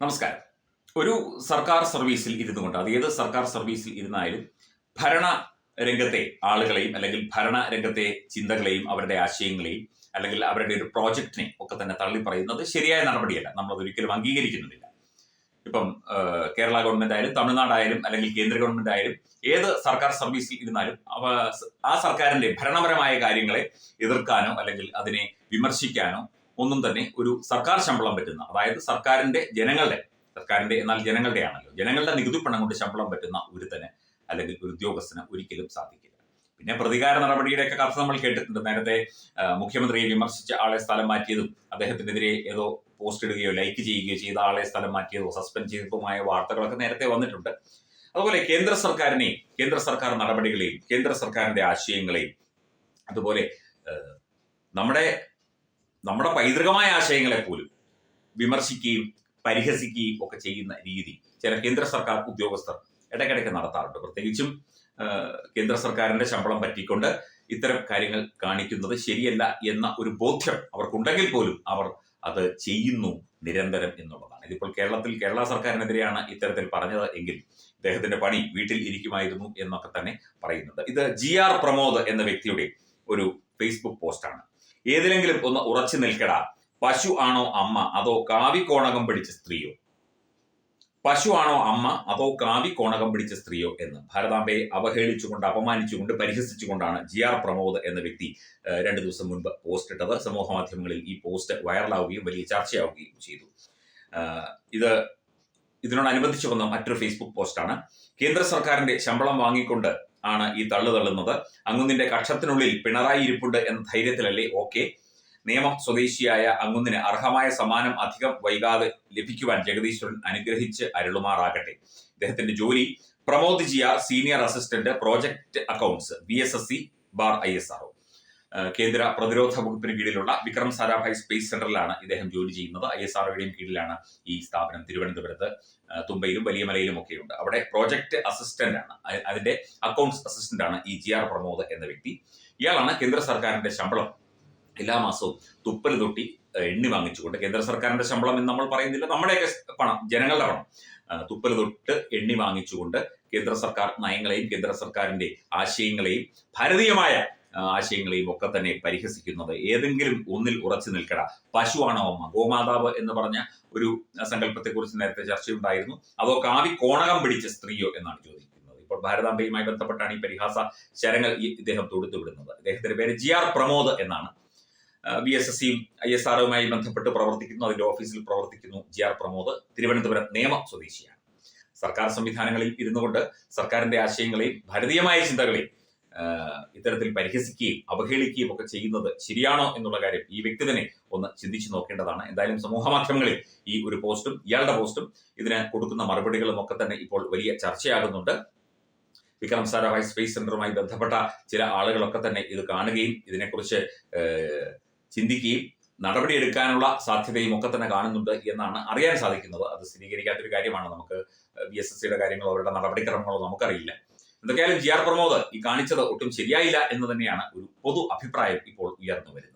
നമസ്കാരം. ഒരു സർക്കാർ സർവീസിൽ ഇരുന്നു കൊണ്ട് അത് ഏത് സർക്കാർ സർവീസിൽ ഇരുന്നാലും ഭരണ രംഗത്തെ ആളുകളെയും അല്ലെങ്കിൽ ഭരണ രംഗത്തെ ചിന്തകളെയും അവരുടെ ആശയങ്ങളെയും അല്ലെങ്കിൽ അവരുടെ ഒരു പ്രോജക്റ്റിനെ ഒക്കെ തന്നെ തള്ളി പറയുന്നത് ശരിയായ നടപടിയല്ല. നമ്മൾ ഒരിക്കലും അംഗീകരിക്കുന്നില്ല ഇപ്പം കേരള ഗവൺമെന്റ് ആയാലും തമിഴ്നാടായാലും അല്ലെങ്കിൽ കേന്ദ്ര ഗവൺമെന്റ് ആയാലും ഏത് സർക്കാർ സർവീസിൽ ഇരുന്നാലും അവ ആ സർക്കാരിന്റെ ഭരണപരമായ കാര്യങ്ങളെ എതിർക്കാനോ അല്ലെങ്കിൽ അതിനെ വിമർശിക്കാനോ ഒന്നും തന്നെ ഒരു സർക്കാർ ശമ്പളം പറ്റുന്ന അതായത് സർക്കാരിന്റെ ജനങ്ങളുടെ സർക്കാരിന്റെ എന്നാൽ ജനങ്ങളുടെ ആണല്ലോ ജനങ്ങളുടെ നികുതി പണം കൊണ്ട് ശമ്പളം പറ്റുന്ന ഒരുത്തന് അല്ലെങ്കിൽ ഒരു ഉദ്യോഗസ്ഥന് ഒരിക്കലും സാധിക്കില്ല. പിന്നെ പ്രതികാര നടപടിയുടെയൊക്കെ കഥ നമ്മൾ കേട്ടിട്ടുണ്ട്. നേരത്തെ മുഖ്യമന്ത്രിയെ വിമർശിച്ച ആളെ സ്ഥലം മാറ്റിയതും അദ്ദേഹത്തിനെതിരെ ഏതോ പോസ്റ്റ് ഇടുകയോ ലൈക്ക് ചെയ്യുകയോ ചെയ്ത ആളെ സ്ഥലം മാറ്റിയതോ സസ്പെൻഡ് ചെയ്തതുമായ വാർത്തകളൊക്കെ നേരത്തെ വന്നിട്ടുണ്ട്. അതുപോലെ കേന്ദ്ര സർക്കാരിനെയും കേന്ദ്ര സർക്കാർ നടപടികളെയും കേന്ദ്ര സർക്കാരിന്റെ ആശയങ്ങളെയും അതുപോലെ നമ്മുടെ നമ്മുടെ പൈതൃകമായ ആശയങ്ങളെ പോലും വിമർശിക്കുകയും പരിഹസിക്കുകയും ഒക്കെ ചെയ്യുന്ന രീതി ചില കേന്ദ്ര സർക്കാർ ഉദ്യോഗസ്ഥർ ഇടയ്ക്കിടയ്ക്ക് നടത്താറുണ്ട്. പ്രത്യേകിച്ചും കേന്ദ്ര സർക്കാരിന്റെ ശമ്പളം പറ്റിക്കൊണ്ട് ഇത്തരം കാര്യങ്ങൾ കാണിക്കുന്നത് ശരിയല്ല എന്ന ഒരു ബോധ്യം അവർക്കുണ്ടെങ്കിൽ പോലും അവർ അത് ചെയ്യുന്നു നിരന്തരം എന്നുള്ളതാണ്. ഇതിപ്പോൾ കേരളത്തിൽ കേരള സർക്കാരിനെതിരെയാണ് ഇത്തരത്തിൽ പറഞ്ഞത് എങ്കിൽ ഇദ്ദേഹത്തിന്റെ പണി വീട്ടിൽ ഇരിക്കുമായിരുന്നു എന്നൊക്കെ തന്നെ പറയുന്നുണ്ട്. ഇത് ജി ആർ പ്രമോദ് എന്ന വ്യക്തിയുടെ ഒരു ഫേസ്ബുക്ക് പോസ്റ്റാണ് ഏതിലെങ്കിലും ഒന്ന് ഉറച്ചു നിൽക്കടാ. പശു ആണോ അമ്മ? അതോ കാവി കോണകം പിടിച്ച സ്ത്രീയോ? പശു ആണോ അമ്മ? അതോ കാവി കോണകം പിടിച്ച സ്ത്രീയോ എന്ന്? ഭാരതാംബയെ അവഹേളിച്ചുകൊണ്ട് അപമാനിച്ചുകൊണ്ട് പരിഹസിച്ചുകൊണ്ടാണ് ജി ആർ പ്രമോദ് എന്ന വ്യക്തി രണ്ട് ദിവസം മുൻപ് പോസ്റ്റ് ഇട്ടത്. സമൂഹ മാധ്യമങ്ങളിൽ ഈ പോസ്റ്റ് വൈറലാവുകയും വലിയ ചർച്ചയാവുകയും ചെയ്തു. ഇത് ഇതിനോടനുബന്ധിച്ച് വന്ന മറ്റൊരു ഫേസ്ബുക്ക് പോസ്റ്റാണ്. കേന്ദ്ര സർക്കാരിന്റെ ശമ്പളം വാങ്ങിക്കൊണ്ട് ആണ് ഈ തള്ളു തള്ളുന്നത്. അങ്ങുന്നിന്റെ കക്ഷത്തിനുള്ളിൽ പിണറായി ഇരിപ്പുണ്ട് എന്ന ധൈര്യത്തിലല്ലേ? ഓക്കെ. നിയമം സ്വദേശിയായ അങ്ങുന്നിന് അർഹമായ സമ്മാനം അധികം വൈകാതെ ലഭിക്കുവാൻ ജഗദീശ്വരൻ അനുഗ്രഹിച്ച് അരുളുമാറാകട്ടെ. ഇദ്ദേഹത്തിന്റെ ജോലി Pramod G R senior assistant project accounts B S S C bar I S R കേന്ദ്ര പ്രതിരോധ വകുപ്പിന് കീഴിലുള്ള വിക്രം സാരാഭായ് സ്പേസ് സെന്ററിലാണ് ഇദ്ദേഹം ജോലി ചെയ്യുന്നത്. ഐ എസ് ആർഒയുടെയും കീഴിലാണ് ഈ സ്ഥാപനം തിരുവനന്തപുരത്ത് തുമ്പയിലും വലിയ മലയിലും ഒക്കെ ഉണ്ട് അവിടെ പ്രോജക്ട് അസിസ്റ്റന്റ് ആണ്. അതിന്റെ അക്കൗണ്ട്സ് അസിസ്റ്റന്റ് ആണ് ഈ ജി ആർ പ്രമോദ് എന്ന വ്യക്തി. ഇയാളാണ് കേന്ദ്ര സർക്കാരിന്റെ ശമ്പളം എല്ലാ മാസവും തുപ്പൽ തൊട്ടി എണ്ണി വാങ്ങിച്ചുകൊണ്ട് കേന്ദ്ര സർക്കാരിന്റെ ശമ്പളം എന്ന് നമ്മൾ പറയുന്നില്ല. നമ്മുടെയൊക്കെ പണം ജനങ്ങളുടെ പണം തുപ്പൽ തൊട്ട് എണ്ണി വാങ്ങിച്ചുകൊണ്ട് കേന്ദ്ര സർക്കാർ നയങ്ങളെയും കേന്ദ്ര സർക്കാരിന്റെ ആശയങ്ങളെയും ഭാരതീയമായ ആശയങ്ങളെയും ഒക്കെ തന്നെ പരിഹസിക്കുന്നത്. ഏതെങ്കിലും ഒന്നിൽ ഉറച്ചു നിൽക്കട. പശുവാണോ അമ്മ? ഗോമാതാവ് എന്ന് പറഞ്ഞ ഒരു സങ്കല്പത്തെ കുറിച്ച് നേരത്തെ ചർച്ചയുണ്ടായിരുന്നു. അതോ കാവി കോണകം പിടിച്ച സ്ത്രീയോ എന്നാണ് ചോദിക്കുന്നത്. ഇപ്പോൾ ഭാരതാംബയുമായി ബന്ധപ്പെട്ടാണ് ഈ പരിഹാസ ശരങ്ങൾ ഇദ്ദേഹം തൊടുത്തു വിടുന്നത്. ഇദ്ദേഹത്തിന്റെ പേര് ജി ആർ പ്രമോദ് എന്നാണ്. ബി എസ് എസ് സിയും ഐ എസ് ആറുമായി ബന്ധപ്പെട്ട് പ്രവർത്തിക്കുന്നു. അതിന്റെ ഓഫീസിൽ പ്രവർത്തിക്കുന്നു ജി ആർ പ്രമോദ്. തിരുവനന്തപുരം നിയമ സ്വദേശിയാണ്. സർക്കാർ സംവിധാനങ്ങളിൽ ഇരുന്നുകൊണ്ട് സർക്കാരിന്റെ ആശയങ്ങളെയും ഭാരതീയമായ ചിന്തകളെയും ഇത്തരത്തിൽ പരിഹസിക്കുകയും അവഹേളിക്കുകയും ഒക്കെ ചെയ്യുന്നത് ശരിയാണോ എന്നുള്ള കാര്യം ഈ വ്യക്തി തന്നെ ഒന്ന് ചിന്തിച്ചു നോക്കേണ്ടതാണ്. എന്തായാലും സമൂഹ മാധ്യമങ്ങളിൽ ഈ ഒരു പോസ്റ്റും ഇയാളുടെ പോസ്റ്റും ഇതിന് കൊടുക്കുന്ന മറുപടികളും ഒക്കെ തന്നെ ഇപ്പോൾ വലിയ ചർച്ചയാകുന്നുണ്ട്. വിക്രം സാരാഭായ് സ്പേസ് സെന്ററുമായി ബന്ധപ്പെട്ട ചില ആളുകളൊക്കെ തന്നെ ഇത് കാണുകയും ഇതിനെക്കുറിച്ച് ചിന്തിക്കുകയും നടപടിയെടുക്കാനുള്ള സാധ്യതയും ഒക്കെ തന്നെ കാണുന്നുണ്ട് എന്നാണ് അറിയാൻ സാധിക്കുന്നത്. അത് സ്ഥിരീകരിക്കാത്തൊരു കാര്യമാണ്. നമുക്ക് ബി എസ് എസ് സിയുടെ കാര്യങ്ങളോ അവരുടെ നടപടിക്രമങ്ങളോ നമുക്കറിയില്ല. എന്തൊക്കെയായാലും ജി ആർ പ്രമോദ് ഈ കാണിച്ചത് ഒട്ടും ശരിയായില്ല എന്ന് തന്നെയാണ് ഒരു പൊതു അഭിപ്രായം ഇപ്പോൾ ഉയർന്നു വരുന്നത്.